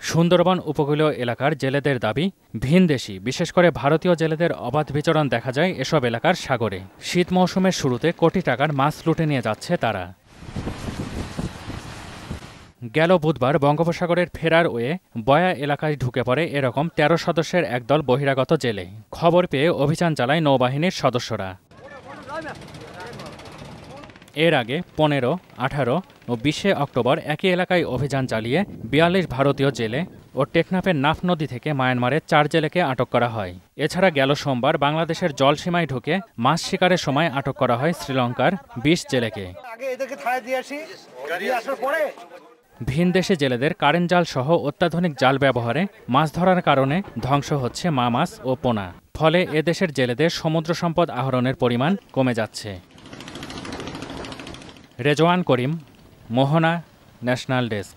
সুন্দরবন উপকূলীয় এলাকার জেলেদের দাবি ভিনদেশি বিশেষ করে ভারতীয় জেলেদের অবাধ বিচরণ দেখা যায় এসব এলাকার সাগরে। শীত মৌসুমের শুরুতে কোটি টাকার মাছ লুটে নিয়ে যাচ্ছে তারা। গেল বুধবার বঙ্গোপসাগরের ফেরার ওয়ে বয়া এলাকায় ঢুকে পড়ে এরকম ১৩ সদস্যের একদল বহিরাগত জেলে। খবর পেয়ে অভিযান চালায় নৌবাহিনীর সদস্যরা। এর আগে পনেরো আঠারো ও বিশে অক্টোবর একই এলাকায় অভিযান চালিয়ে বিয়াল্লিশ ভারতীয় জেলে ও টেকনাফের নাফ নদী থেকে মায়ানমারের চার জেলেকে আটক করা হয়। এছাড়া গেল সোমবার বাংলাদেশের জলসীমায় ঢুকে মাছ শিকারের সময় আটক করা হয় শ্রীলঙ্কার বিশ জেলেকে। পরে ভিনদেশি জেলেদের কারেন্ট জাল সহ অত্যাধুনিক জাল ব্যবহারে মাছ ধরার কারণে ধ্বংস হচ্ছে মা মাছ ও পোনা। ফলে এদেশের জেলেদের সমুদ্র সম্পদ আহরণের পরিমাণ কমে যাচ্ছে। Rezwan Karim Mohona national desk.